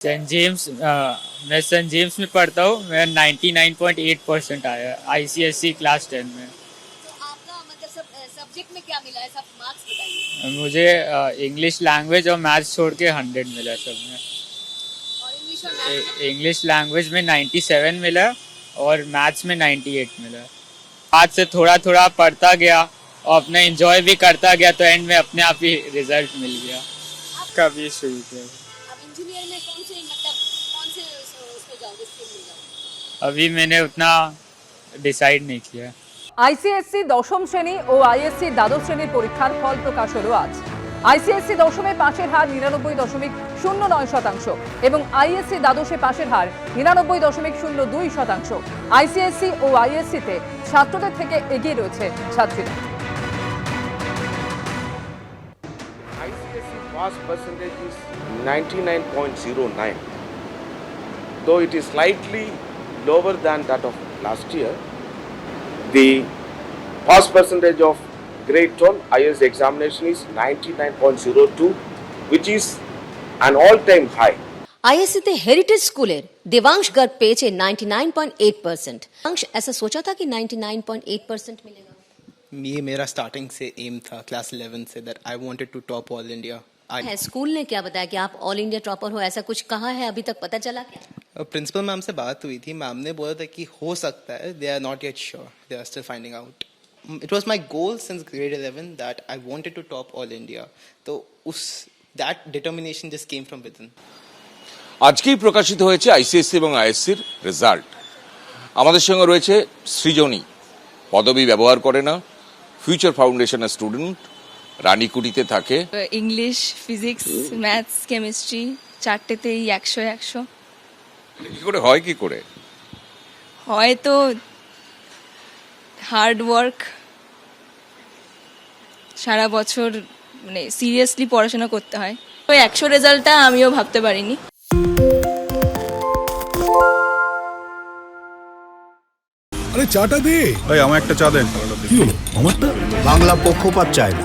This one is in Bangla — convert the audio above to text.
सेंट जेम्स मैं सेंट जेम्स में पढ़ता हूँ मैं 99.8 परसेंट आया आईसीएससी क्लास टेन में। तो आपका मतलब सब सब्जेक्ट में क्या मिला है? सब मार्क्स बताइए। मुझे इंग्लिश लैंग्वेज और मैथ्स छोड़ के हंड्रेड मिला सब में। इंग्लिश और में? इंग्लिश लैंग्वेज में 97 मिला और मैथ्स में 98 मिला। आज से थोड़ा थोड़ा पढ़ता गया और अपना एंजॉय भी करता गया तो एंड में अपने आप ही रिज़ल्ट मिल गया। कभी शुरू किया? अब इंजीनियर में कौन से मतलब कौन से उस- उसमें जाओगे स्ट्रीम में जाओगे अभी मैंने उतना डिसाइड नहीं किया আইসিএসসি দশম শ্রেণী ও আইএসসি দ্বাদশ শ্রেণীর পরীক্ষার ফল প্রকাশ হলো আজ আইসিএসসি দশমে পাশের হার নিরানব্বই দশমিক শূন্য নয় শতাংশ এবং আইএসসি দ্বাদশে পাশের হার নিরানব্বই দশমিক শূন্য দুই শতাংশ আইসিএসসি ও আইএসসিতে ছাত্রদের থেকে এগিয়ে রয়েছে ছাত্রীরা pass percentage is 99.09. Though it is slightly lower than that of last year, the pass percentage of grade 12 IS examination is 99.02, which is an all-time high. ISC heritage स्कूलेर Devansh Garg पेचे 99.8 परसेंट देवांश ऐसा सोचा था कि 99.8 परसेंट मिलेगा ये मेरा स्टार्टिंग से एम था क्लास 11 से that I wanted to top all India है स्कूल ने क्या बताया कि आप ऑल इंडिया टॉपर हो ऐसा कुछ कहा है अभी तक पता चला क्या प्रिंसिपल मैम से बात हुई थी मैम ने बोला था कि हो सकता है they are not yet sure they are still finding out it was my goal since grade 11 that I wanted to top all India तो उस that determination just came from within আজকেই প্রকাশিত হয়েছে আইসিএসসি এবং আইএসসির রেজাল্ট আমাদের সঙ্গে রয়েছে সৃজনী পদবি ব্যবহার করে না ফিউচার ফাউন্ডেশনের স্টুডেন্ট রানীকুটিতে থাকে। ইংলিশ ফিজিক্স ম্যাথস কেমিস্ট্রি চারটেতেই একশো একশো। কি করে হয় কি করে? হয়তো হার্ড ওয়ার্ক সারা বছর মানে সিরিয়াসলি পড়াশোনা করতে হয়। তো একশো রেজাল্টটা আমিও ভাবতে পারিনি। আরে চাটা দে। ভাই আমার একটা চা দেন। কি হলো? আমারটা? বাংলা পক্ষপাত চায় না।